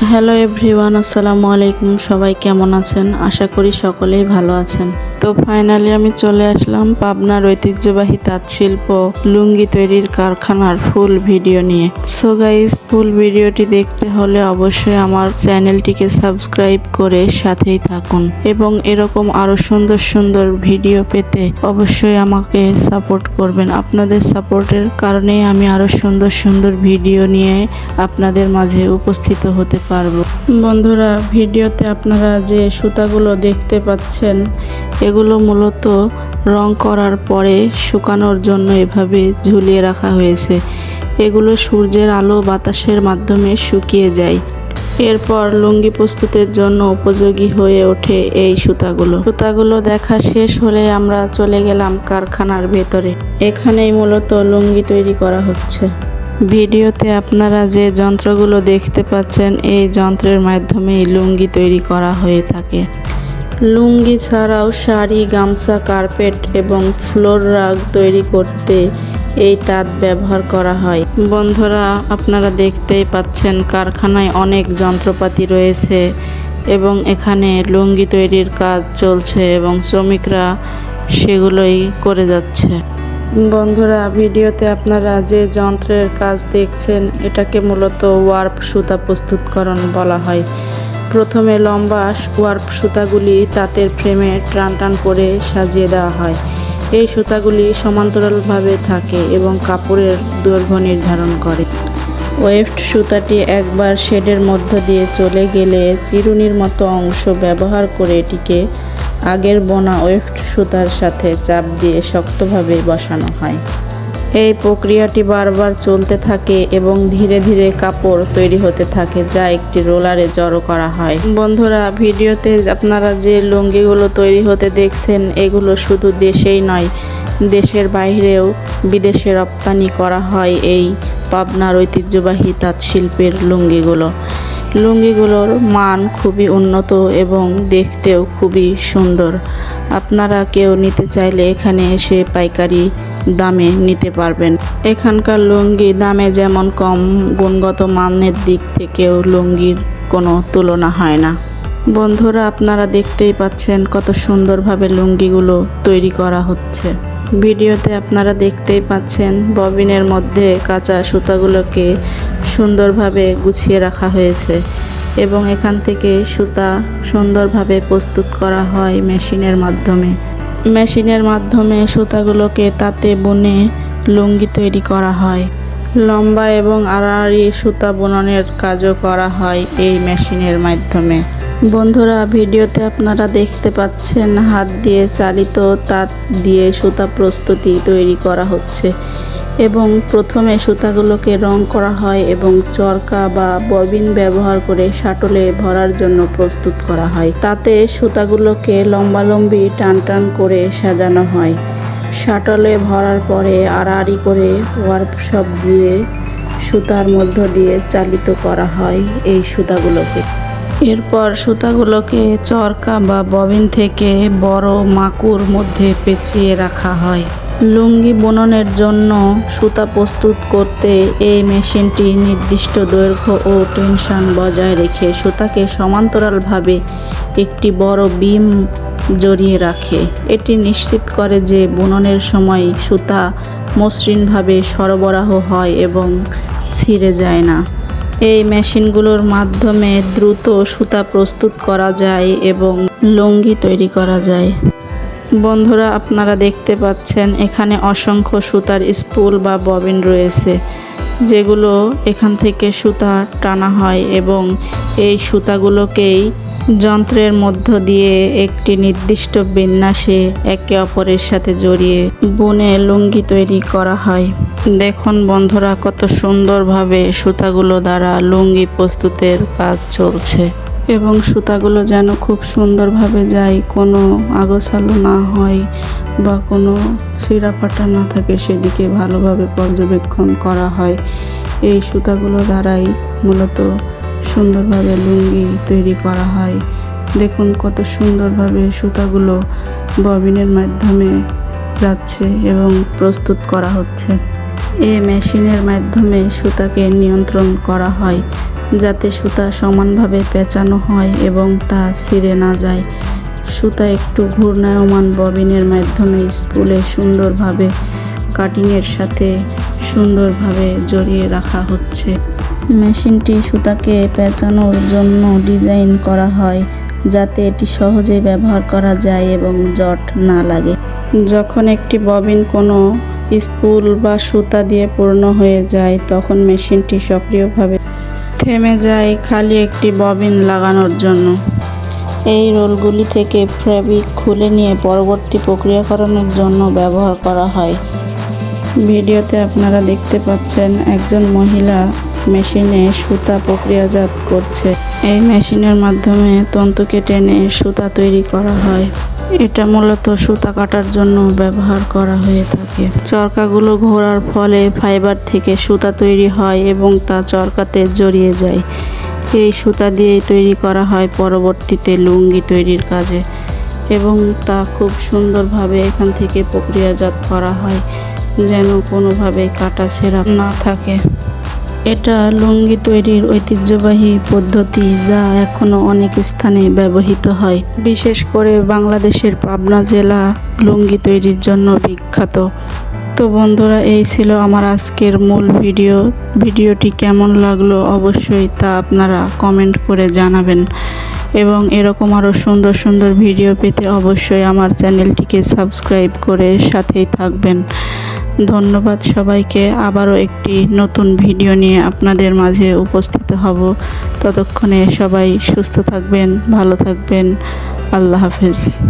Hello everyone আসসালামু আলাইকুম। সবাই কেমন আছেন? আশা করি সকলেই ভালো আছেন। তো ফাইনালি আমি চলে আসলাম পাবনার ঐতিহ্যবাহী তাঁত শিল্প লুঙ্গি তৈরির কারখানার ফুল ভিডিও নিয়ে। সো গাইজ ফুল ভিডিওটি দেখতে হলে অবশ্যই আমার চ্যানেলটিকে সাবস্ক্রাইব করে সাথেই থাকুন এবং এরকম আরও সুন্দর সুন্দর ভিডিও পেতে অবশ্যই আমাকে সাপোর্ট করবেন। আপনাদের সাপোর্টের কারণেই আমি আরও সুন্দর সুন্দর ভিডিও নিয়ে আপনাদের মাঝে উপস্থিত হতে পারব। বন্ধুরা, ভিডিওতে আপনারা যে সুতাগুলো দেখতে পাচ্ছেন এগুলো মূলত রং করার পরে শুকানোর জন্য এভাবে ঝুলিয়ে রাখা হয়েছে। এগুলো সূর্যের আলো বাতাসের মাধ্যমে শুকিয়ে যায়। এরপর লুঙ্গি প্রস্তুতের জন্য উপযোগী হয়ে ওঠে এই সুতাগুলো। সুতাগুলো দেখা শেষ হলে আমরা চলে গেলাম কারখানার ভেতরে। এখানেই মূলত লুঙ্গি তৈরি করা হচ্ছে। ভিডিওতে আপনারা যে যন্ত্রগুলো দেখতে পাচ্ছেন, এই যন্ত্রের মাধ্যমেই লুঙ্গি তৈরি করা হয়ে থাকে। লুঙ্গি ছাড়াও শাড়ি, গামছা, কার্পেট এবং ফ্লোর রাগ তৈরি করতে এই তাঁত ব্যবহার করা হয়। বন্ধুরা, আপনারা দেখতেই পাচ্ছেন কারখানায় অনেক যন্ত্রপাতি রয়েছে এবং এখানে লুঙ্গি তৈরির কাজ চলছে এবং শ্রমিকরা সেগুলোই করে যাচ্ছে। বন্ধুরা, ভিডিওতে আপনারা যে যন্ত্রের কাজ দেখছেন, এটাকে মূলত ওয়ার্প সুতা প্রস্তুতকরণ বলা হয়। প্রথমে লম্বা ওয়ার্প সুতাগুলি তাঁতের ফ্রেমে টান টান করে সাজিয়ে দেওয়া হয়। এই সুতাগুলি সমান্তরালভাবে থাকে এবং কাপড়ের দৈর্ঘ্য নির্ধারণ করে। ওয়েফট সুতাটি একবার শেডের মধ্য দিয়ে চলে গেলে চিরুনির মতো অংশ ব্যবহার করে এটিকে আগের বোনা ওয়েফট সুতার সাথে চাপ দিয়ে শক্তভাবে বসানো হয়। এই প্রক্রিয়াটি বারবার চলতে থাকে এবং ধীরে ধীরে কাপড় তৈরি হতে থাকে, যা একটি রোলারে জড়ো করা হয়। বন্ধুরা, ভিডিওতে আপনারা যে লুঙ্গিগুলো তৈরি হতে দেখছেন, এগুলো শুধু দেশেই নয়, দেশের বাইরেও বিদেশে রপ্তানি করা হয় এই পাবনার ঐতিহ্যবাহী তাঁত শিল্পের লুঙ্গিগুলো। লুঙ্গিগুলোর মান খুবই উন্নত এবং দেখতেও খুবই সুন্দর। আপনারা কেউ নিতে চাইলে এখানে এসে পাইকারি দামে নিতে পারবেন। এখানকার লুঙ্গি দামে যেমন কম, গুণগত মানের দিক থেকেও লুঙ্গির কোনো তুলনা হয় না। বন্ধুরা, আপনারা দেখতেই পাচ্ছেন কত সুন্দরভাবে লুঙ্গিগুলো তৈরি করা হচ্ছে। ভিডিওতে আপনারা দেখতেই পাচ্ছেন ববিনের মধ্যে কাঁচা সুতাগুলোকে সুন্দরভাবে গুছিয়ে রাখা হয়েছে এবং এখান থেকে সুতা সুন্দরভাবে প্রস্তুত করা হয় মেশিনের মাধ্যমে। মেশিনের মাধ্যমে সুতাগুলোকে তাতে বুনে লুঙ্গি তৈরি করা হয়। লম্বা এবং আড়াআড়ি সুতা বুননের কাজও করা হয় এই মেশিনের মাধ্যমে। বন্ধুরা, ভিডিওতে আপনারা দেখতে পাচ্ছেন হাত দিয়ে চালিত তাঁত দিয়ে সুতা প্রস্তুতি তৈরি করা হচ্ছে। এবং প্রথমে সুতাগুলোকে রং করা হয় এবং চরকা বা ববিন ব্যবহার করে শাটলে ভরার জন্য প্রস্তুত করা হয়। তাতে সুতাগুলোকে লম্বালম্বি টান টান করে সাজানো হয়। শাটলে ভরার পরে আড়াআড়ি করে ওয়ার্কশপ দিয়ে সুতার মধ্য দিয়ে চালিত করা হয় এই সুতাগুলোকে। এরপর সুতাগুলোকে চরকা বা ববিন থেকে বড় মাকুর মধ্যে পেঁচিয়ে রাখা হয়। লুঙ্গি বুননের জন্য সুতা প্রস্তুত করতে এই মেশিনটি নির্দিষ্ট দৈর্ঘ্য ও টেনশন বজায় রেখে সুতাকে সমান্তরালভাবে একটি বড় বিম জড়িয়ে রাখে। এটি নিশ্চিত করে যে বুননের সময় সুতা মসৃণভাবে সরবরাহ হয় এবং ছিঁড়ে যায় না। এই মেশিনগুলোর মাধ্যমে দ্রুত সুতা প্রস্তুত করা যায় এবং লুঙ্গি তৈরি করা যায়। বন্ধুরা, আপনারা দেখতে পাচ্ছেন এখানে অসংখ্য সুতার স্পুল বা ববিন রয়েছে, যেগুলো এখান থেকে সুতা টানা হয় এবং এই সুতাগুলোকেই যন্ত্রের মধ্য দিয়ে একটি নির্দিষ্ট বিন্যাসে একে অপরের সাথে জড়িয়ে বুনে লুঙ্গি তৈরি করা হয়। দেখুন বন্ধুরা, কত সুন্দরভাবে সুতাগুলো দ্বারা লুঙ্গি প্রস্তুতের কাজ চলছে। এবং সুতাগুলো যেন খুব সুন্দরভাবে যায়, কোনো আগোছালো না হয় বা কোনো ছিঁড়াফাটা না থাকে, সেদিকে ভালোভাবে পর্যবেক্ষণ করা হয়। এই সুতাগুলো দ্বারাই মূলত সুন্দরভাবে লুঙ্গি তৈরি করা হয়। দেখুন কত সুন্দরভাবে সুতাগুলো ববিনের মাধ্যমে যাচ্ছে এবং প্রস্তুত করা হচ্ছে। এ মেশিনের মাধ্যমে সুতাকে নিয়ন্ত্রণ করা হয়, যাতে সুতা সমানভাবে পেঁচানো হয় এবং তা ছিঁড়ে না যায়। সুতা একটু ঘূর্ণায়মান ববিনের মাধ্যমে স্পুলে সুন্দরভাবে কাটিংয়ের সাথে সুন্দরভাবে জড়িয়ে রাখা হচ্ছে। মেশিনটি সুতাকে পেঁচানোর জন্য ডিজাইন করা হয়, যাতে এটি সহজে ব্যবহার করা যায় এবং জট না লাগে। যখন একটি ববিন কোনো স্পুল বা সুতা দিয়ে পূর্ণ হয়ে যায়, তখন মেশিনটি সক্রিয়ভাবে থেমে যায় খালি একটি ববিন লাগানোর জন্য। এই রোলগুলি থেকে ফ্যাব্রিক খুলে নিয়ে পরবর্তী প্রক্রিয়াকরণের জন্য ব্যবহার করা হয়। ভিডিওতে আপনারা দেখতে পাচ্ছেন, একজন মহিলা মেশিনে সুতা প্রক্রিয়াজাত করছে। এই মেশিনের মাধ্যমে তন্তুকে টেনে সুতা তৈরি করা হয়। এটা মূলত সুতা কাটার জন্য ব্যবহার করা হয়ে থাকে। চরকাগুলো ঘোরার ফলে ফাইবার থেকে সুতা তৈরি হয় এবং তা চরকাতে জড়িয়ে যায়। এই সুতা দিয়েই তৈরি করা হয় পরবর্তীতে লুঙ্গি তৈরির কাজে এবং তা খুব সুন্দরভাবে এখান থেকে প্রক্রিয়াজাত করা হয়, যেন কোনোভাবে কাটা ছেঁড়া না থাকে। এটা লুঙ্গি তৈরির ঐতিহ্যবাহী পদ্ধতি যা এখনও অনেক স্থানে ব্যবহৃত হয়। বিশেষ করে বাংলাদেশের পাবনা জেলা লুঙ্গি তৈরির জন্য বিখ্যাত। তো বন্ধুরা, এই ছিল আমার আজকের মূল ভিডিও। ভিডিওটি কেমন লাগল অবশ্যই তা আপনারা কমেন্ট করে জানাবেন। এবং এরকম আরও সুন্দর সুন্দর ভিডিও পেতে অবশ্যই আমার চ্যানেলটিকে সাবস্ক্রাইব করে সাথেই থাকবেন। ধন্যবাদ সবাইকে। আবারও একটি নতুন ভিডিও নিয়ে আপনাদের মাঝে উপস্থিত হব। ততক্ষণে সবাই সুস্থ থাকবেন, ভালো থাকবেন। আল্লাহ হাফেজ।